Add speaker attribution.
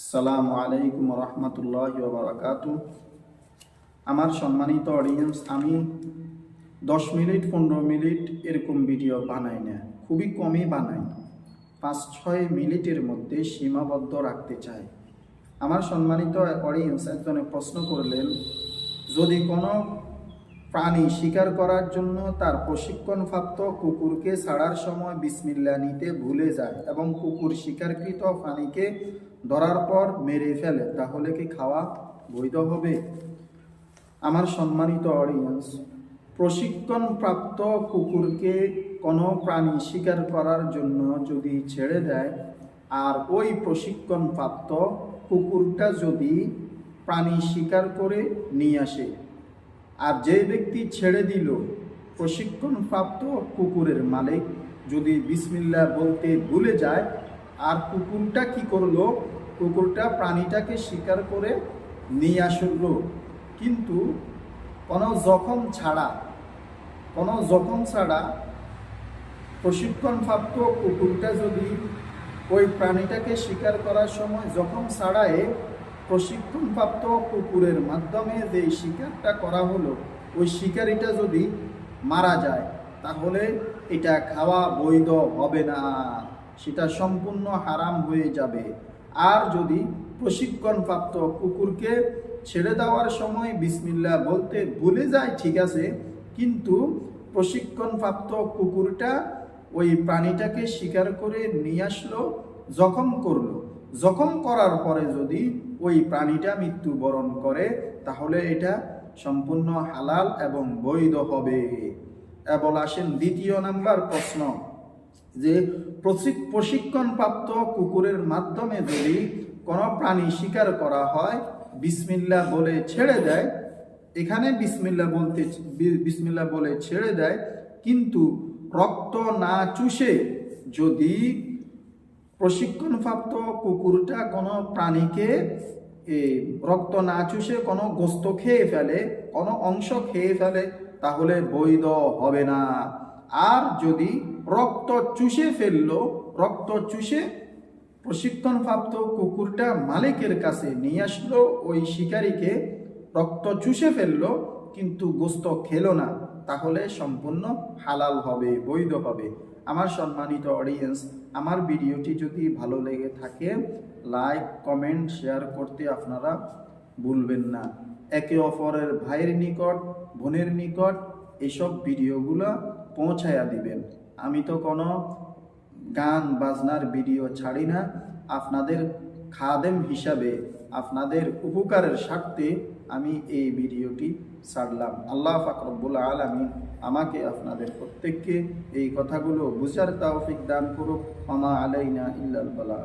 Speaker 1: আসসালামু আলাইকুম রহমতুল্লাহ বারাকাত আমার সম্মানিত অডিয়েন্স আমি দশ মিনিট, পনেরো মিনিট এরকম ভিডিও বানাই না, খুবই কমই বানাই। পাঁচ, ছয় মিনিটের মধ্যে সীমাবদ্ধ রাখতে চাই। আমার সম্মানিত অডিয়েন্স একজনে প্রশ্ন করলেন, যদি কোনো প্রাণী শিকার করার জন্য তার প্রশিক্ষণপ্রাপ্ত কুকুরকে ছাড়ার সময় বিসমিল্লা নিতে ভুলে যায় এবং কুকুর শিকারকৃত প্রাণীকে ধরার পর মেরে ফেলে, তাহলে কি খাওয়া বৈধ হবে? আমার সম্মানিত অডিয়েন্স প্রশিক্ষণপ্রাপ্ত কুকুরকে কোনো প্রাণী শিকার করার জন্য যদি ছেড়ে দেয়, আর ওই প্রশিক্ষণপ্রাপ্ত কুকুরটা যদি প্রাণী শিকার করে নিয়ে আসে, আর যে ব্যক্তি ছেড়ে দিল, প্রশিক্ষণপ্রাপ্ত কুকুরের মালিক যদি বিসমিল্লা বলতে ভুলে যায় আর কুকুরটা কি করল? কুকুরটা প্রাণীটাকে শিকার করে নিয়ে আসলো। কিন্তু কোনো জখম ছাড়া, কোনো জখম ছাড়া প্রশিক্ষণপ্রাপ্ত কুকুরটা যদি ওই প্রাণীটাকে শিকার করার সময় জখম ছাড়াই প্রশিক্ষণপ্রাপ্ত কুকুরের মাধ্যমে যে শিকারটা করা হলো, ওই শিকারিটা যদি মারা যায়, তাহলে এটা খাওয়া বৈধ হবে না। সেটা সম্পূর্ণ হারাম হয়ে যাবে। আর যদি প্রশিক্ষণপ্রাপ্ত কুকুরকে ছেড়ে দেওয়ার সময় বিসমিল্লা বলতে ভুলে যায়, ঠিক আছে, কিন্তু প্রশিক্ষণপ্রাপ্ত কুকুরটা ওই প্রাণীটাকে শিকার করে নিয়ে আসলো, জখম করল। জখম করার পরে যদি ওই প্রাণীটা মৃত্যুবরণ করে, তাহলে এটা সম্পূর্ণ হালাল এবং বৈধ হবে। এবং আসেন দ্বিতীয় নাম্বার প্রশ্ন। যে প্রশিক- প্রশিক্ষণপ্রাপ্ত কুকুরের মাধ্যমে যদি কোনো প্রাণী শিকার করা হয়, বিসমিল্লা বলে ছেড়ে দেয়, এখানে বিসমিল্লা বলতে বিসমিল্লা বলে ছেড়ে দেয়, কিন্তু রক্ত না চুষে যদি প্রশিক্ষণপ্রাপ্ত কুকুরটা কোনো প্রাণীকে এই রক্ত না চুষে কোনো গোস্ত খেয়ে ফেলে, কোনো অংশ খেয়ে ফেলে, তাহলে বৈধ হবে না। আর যদি রক্ত চুষে ফেলল, রক্ত চুষে প্রশিক্ষণপ্রাপ্ত কুকুরটা মালিকের কাছে নিয়ে আসলো, ওই শিকারীকে রক্ত চুষে ফেলল, কিন্তু গোস্ত খেলো না, তাহলে সম্পূর্ণ হালাল হবে, বৈধ হবে। আমার সম্মানিত অডিয়েন্স আমার ভিডিওটি যদি ভালো লেগে থাকে লাইক কমেন্ট শেয়ার করতে আপনারা ভুলবেন না। একে অপরের ভাইয়ের নিকট, বোনের নিকট এইসব ভিডিওগুলো পৌঁছায়া দিবেন। আমি তো কোনো গান বাজনার ভিডিও ছাড়ি না। আপনাদের খাদেম হিসাবে আপনাদের উপকারের স্বার্থে আমি এই ভিডিওটি ছাড়লাম। আল্লাহ ফাকরবুল আলমী আমাকে আপনাদের প্রত্যেককে এই কথাগুলো বুঝার তৌফিক দান করুক। আমা আলাইনা ইল্লাল বালা।